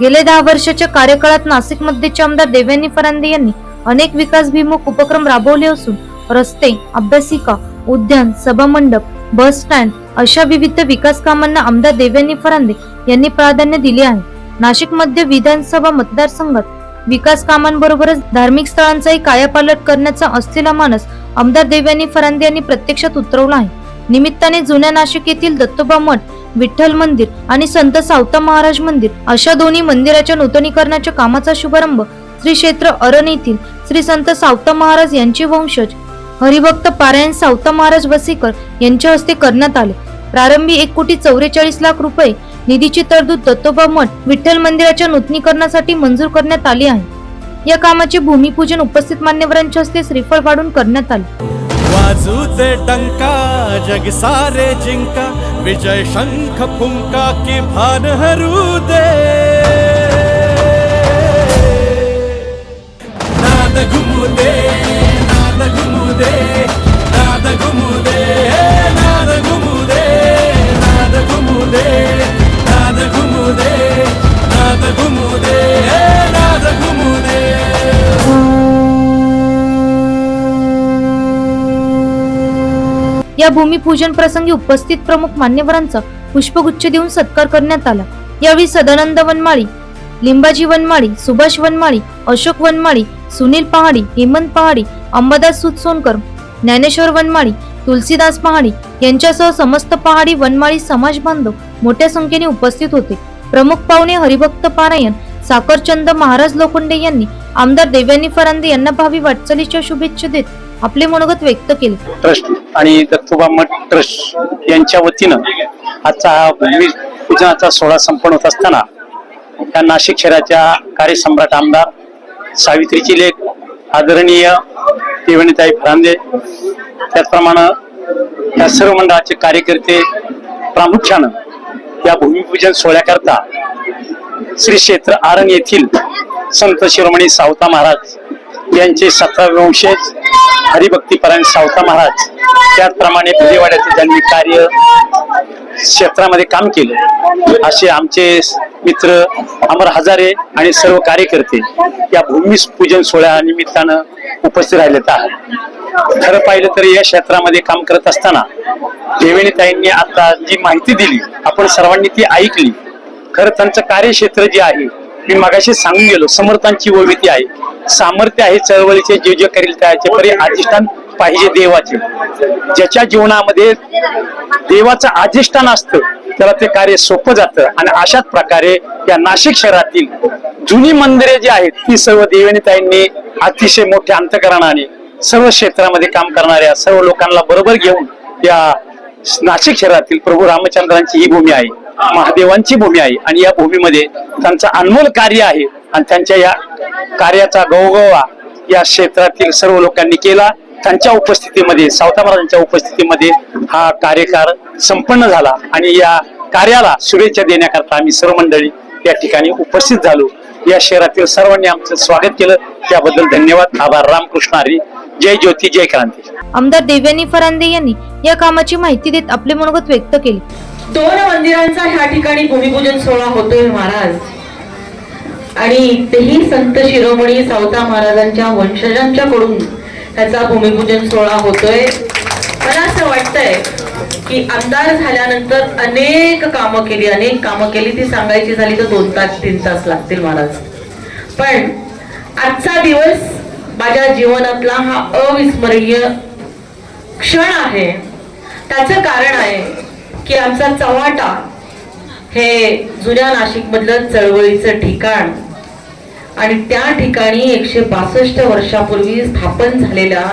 गेले दहा वर्षाच्या कार्यकाळात नाशिक मध्येचे आमदार देवेंद्र फरांदे यांनी अनेक विकासभिमुख उपक्रम राबवले असून रस्ते अभ्यासिका उद्यान सभामंडप बस स्टँड अशा विविध विकास कामांना आमदार देवेंद्र फरांदे यांनी प्राधान्य दिले आहे. नाशिक मध्य विधानसभा मतदारसंघात विकास कामांबरोबरच धार्मिक स्थळांचाही कायापालट करण्याचा असलेला मानस आमदार देवेंद्र फरांदे यांनी प्रत्यक्षात उतरवला आहे. निमित्ताने जुन्या नाशिक येथील दत्तोबा मठ विठ्ठल मंदिर आणि संत सावता महाराज मंदिर अशा दोन्ही मंदिराच्या नूतनीकरणाच्या कामाचा शुभारंभ श्री क्षेत्र अरण येथील श्री संत सावता महाराज यांचे वंशज हरिभक्त पारायण सावता महाराज वसीकर यांच्या हस्ते करण्यात आले. प्रारंभी एक कोटी चौवेचाळीस लाख रुपये निधीची तरतूद दत्तोबा मठ विठ्ठल मंदिराच्या नूतनीकरणासाठी मंजूर करण्यात आली आहे. या कामाचे भूमिपूजन उपस्थित मान्यवरांच्या हस्ते श्रीफळ वाढून करण्यात आले. वाजूचे टंका जग सारे जिंका. विजय शंख फुंका की भान हरू दे। नाद घुमू दे नाद घुमू दे नाद घुमू या भूमिपूजन प्रसंगी उपस्थित प्रमुख मान्यवरांचा पुष्पगुच्छ देऊन सत्कार करण्यात आला. यावेळी सदानंद वनमाळी लिंबाजी वनमाळी सुभाष वनमाळी अशोक वनमाळी सुनील पहाडी हेमंत पहाडी अंबादास सुतसोनकर ज्ञानेश्वर वनमाळी तुलसीदास पहाडी यांच्यासह समस्त पहाडी वनमाळी समाज बांधव मोठ्या संख्येने उपस्थित होते. प्रमुख पाहुणे हरिभक्त पारायण साखरचंद महाराज लोखंडे यांनी आमदार देव्यानी फरांदे यांना भावी वाटचालीच्या शुभेच्छा देत आपले मनोगत व्यक्त केले. ट्रस्ट आणि दत्तोबा मठ ट्रस्ट यांच्या वतीनं आजचा हा भूमिपूजनाचा सोहळा संपन्न होत असताना त्या नाशिक शहराच्या कार्यसम्राट आमदार सावित्रीची लेख आदरणीय देवणीताई फरांदे त्याचप्रमाणे या सर्व मंडळाचे कार्यकर्ते प्रामुख्यानं या भूमिपूजन सोहळ्याकरता श्री क्षेत्र आरण येथील संत शिरोमणी सावता महाराज यांचे सतरावे वंशज हरिभक्तीपरायण सावता महाराज त्याचप्रमाणे भिडेवाड्याचे त्यांनी कार्य क्षेत्रामध्ये काम केलं असे आमचे मित्र अमर हजारे आणि सर्व कार्यकर्ते या भूमी पूजन सोहळ्या निमित्तानं उपस्थित राहिलेत आहात. खरं पाहिलं तर या क्षेत्रामध्ये काम करत असताना देवेणीताईंनी आता जी माहिती दिली आपण सर्वांनी ती ऐकली. खरं त्यांचं कार्यक्षेत्र जे आहे मी मगाशी सांगून गेलो समर्थांची ओळखी आहे. सामर्थ्य आहे चळवळीचे जे जे करील त्याचे परी अधिष्ठान पाहिजे देवाचे. ज्याच्या जीवनामध्ये देवाचं अधिष्ठान असतं त्याला ते कार्य सोपं जातं. आणि अशाच प्रकारे या नाशिक शहरातील जुनी मंदिरे जी आहेत ती सर्व देवनीताईंनी अतिशय मोठ्या अंतकरणाने सर्व क्षेत्रामध्ये काम करणाऱ्या सर्व लोकांना बरोबर घेऊन या नाशिक शहरातील प्रभू रामचंद्रांची ही भूमी आहे महादेवांची भूमी आहे. आणि या भूमीमध्ये त्यांचं अनमोल कार्य आहे आणि त्यांच्या या कार्याचा गौगवा या क्षेत्रातील सर्व लोकांनी केला. त्यांच्या उपस्थितीमध्ये सावता महाराजांच्या उपस्थितीमध्ये हा कार्यकार संपन्न झाला आणि या कार्याला शुभेच्छा देण्याकरता आम्ही सर्व मंडळी या ठिकाणी उपस्थित झालो. या शहरातील सर्वांनी आमचं स्वागत केलं. त्याबद्दल धन्यवाद. आभार. रामकृष्ण हरी. जय ज्योती जय क्रांती. आमदार देव्यानी फरांदे यांनी या कामाची माहिती देत आपले मनोगत व्यक्त केले. दोन मंदिरांचा ह्या ठिकाणी भूमिपूजन सोहळा होतोय महाराज. आणि तेही संत शिरोमणी सावता महाराजांच्या वंशजांच्याकडून ह्याचा भूमिपूजन सोहळा होतोय. मला असं वाटतंय की आमदार झाल्यानंतर अनेक कामं केली अनेक कामं केली ती सांगायची झाली तर दोन तास तीन तास लागतील महाराज. पण आजचा दिवस माझ्या जीवनातला हा अविस्मरणीय क्षण आहे. त्याचं कारण आहे की आमचा चव्हाटा हे जुन्या नाशिकमधलं चळवळीचं ठिकाण आणि त्या ठिकाणी एकशे बासष्ट वर्षापूर्वी स्थापन झालेल्या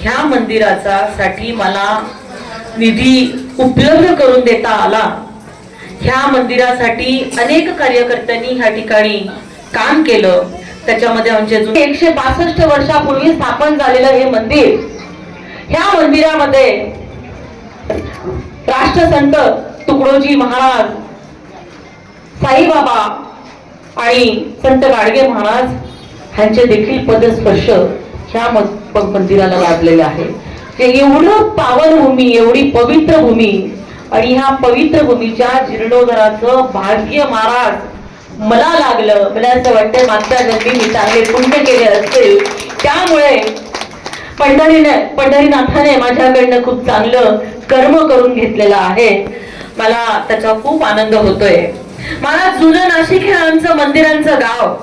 ह्या मंदिराचा साठी मला निधी उपलब्ध करून देता आला. ह्या मंदिरासाठी अनेक कार्यकर्त्यांनी ह्या ठिकाणी काम केलं. त्याच्यामध्ये आमचे जुने एकशे बासष्ट वर्षापूर्वी स्थापन झालेलं हे मंदिर ह्या मंदिरामध्ये राष्ट्रसंत तुकडोजी महाराज साईबाबा आणि संत गाडगे महाराज ह्यांचे देखील पदस्पर्श ह्या म- मंदिराला लाभलेले आहे. हे एवढं पावन भूमी एवढी पवित्र भूमी आणि ह्या पवित्र भूमीच्या जीर्णोधराचं भाग्य महाराज मला लागलं. मला असं वाटतं मागच्या जन्मी मी चांगले पुण्य केले असतील. त्यामुळे पंढरीने पंढरीनाथाने माझ्याकडनं खूप चांगलं कर्म करून घेतलेलं आहे. मला त्याचा खूप आनंद होतोय. मला जुनं नाशिक हे आमचं मंदिरांचं गाव.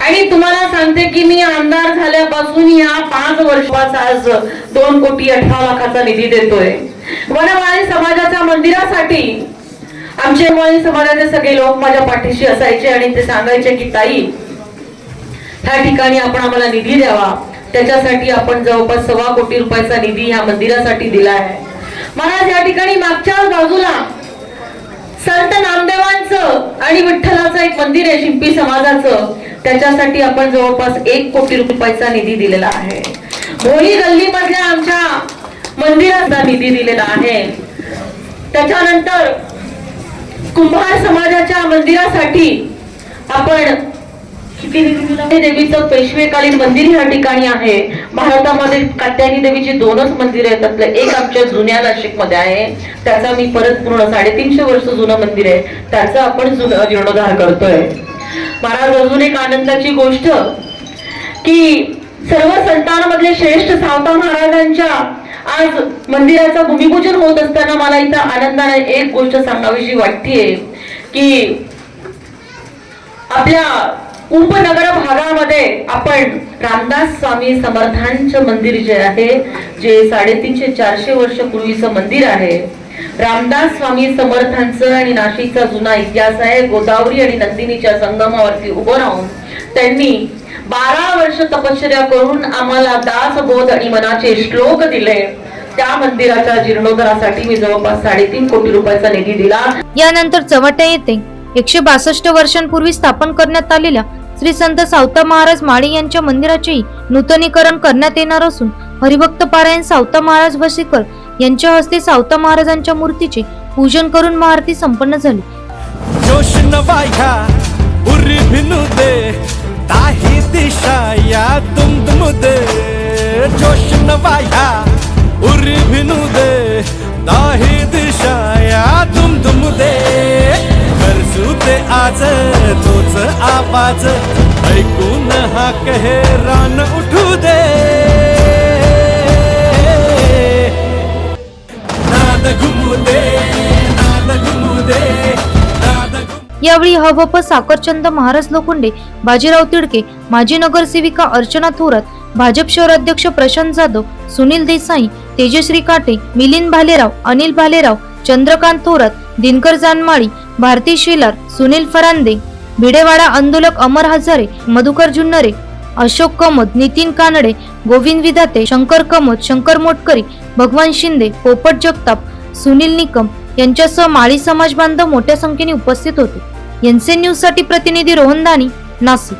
आणि तुम्हाला सांगते की मी आमदार झाल्यापासून या पाच वर्षाचा आज दोन कोटी अठरा लाखाचा निधी देतोय. वनवाळी समाजाच्या मंदिरासाठी आमचे वनवाळी समाजाचे सगळे लोक माझ्या पाठीशी असायचे आणि ते सांगायचे की ताई त्या ठिकाणी आपण आम्हाला निधी द्यावा. त्याच्यासाठी आपण जवळपास सव्वा कोटी रुपयाचा निधी ह्या मंदिरासाठी दिला आहे महाराज या ठिकाणी मागच्या बाजूला संत नामदेवांचं आणि विठ्ठलाचं एक मंदिर आहे शिंपी समाजाचं त्याच्यासाठी आपण जवळपास एक कोटी रुपयाचा निधी दिलेला आहे. भोली गल्ली मधल्या आमच्या मंदिराचा निधी दिलेला आहे. त्याच्यानंतर कुंभार समाजाच्या मंदिरासाठी आपण देवीचं पेशवेकालीन मंदिर या ठिकाणी आहे. भारतामध्ये कात्यायनी देवीची दोनच मंदिर आहेत. त्यातलं एक आमच्या जुन्या नाशिकमध्ये आहे. त्याचा मी परत पूर्ण साडेतीनशे वर्ष जुनं मंदिर आहे. त्याचा आपण जीर्णोद्धार करतोय. महाराज अजून एक आनंदाची गोष्ट की सर्व संतांमधले श्रेष्ठ सावता महाराजांच्या आज मंदिराचं भूमिपूजन होत असताना मला इथं आनंदाने एक गोष्ट सांगावीशी वाटतेय की आपल्या उपनगर भागामध्ये आपण रामदास स्वामी समर्थांचं मंदिर जे आहे जे साडेतीनशे चारशे वर्ष पूर्वीचं मंदिर आहे रामदास स्वामी समर्थांचं आणि नाशिकचा जुना इतिहास आहे गोदावरी आणि नंदिनीच्या संगमावरती उभं राहून त्यांनी बारा वर्ष तपश्चर्या करून आम्हाला दासबोध आणि मनाचे श्लोक दिले. त्या मंदिराच्या जीर्णोद्धारासाठी मी जवळपास साडेतीन कोटी रुपयाचा निधी दिला. यानंतर चवट्या येथे एकशे बासष्ट वर्षांपूर्वी स्थापन करण्यात आलेल्या श्री संत सावता महाराज माळी यांच्या मंदिराचेही नूतनीकरण करण्यात येणार असून हरिभक्त पारायण सावता महाराज वसेकर यांच्या हस्ते सावता महाराजांच्या मूर्तीचे पूजन करून महाआरती संपन्न झाली. जोश नवाया उरी भिनु दे उरी दे या तुम तुम दे करसू आज तोच आवाज. ऐकून हा कहे रान उठू दे. नाद घुमू दे नाद घुमू दे यावेळी हवप साखरचंद महाराज लोखंडे बाजीराव तिडके माजी नगरसेविका अर्चना थोरात भाजप शहराध्यक्ष प्रशांत जाधव सुनील देसाई तेजश्री काटे मिलिंद भालेराव अनिल भालेराव चंद्रकांत थोरात दिनकर जानमाळी भारती शेलार सुनील फरांदे भिडेवाडा आंदोलक अमर हजारे मधुकर जुन्नरे अशोक कमत नितीन कानडे गोविंद विधाते शंकर कमत शंकर मोटकरी भगवान शिंदे पोपट जगताप सुनील निकम यांच्यासह माळी समाज बांधव मोठ्या संख्येने उपस्थित होते. एनसी न्यूजसाठी प्रतिनिधी रोहन दानी नाशिक.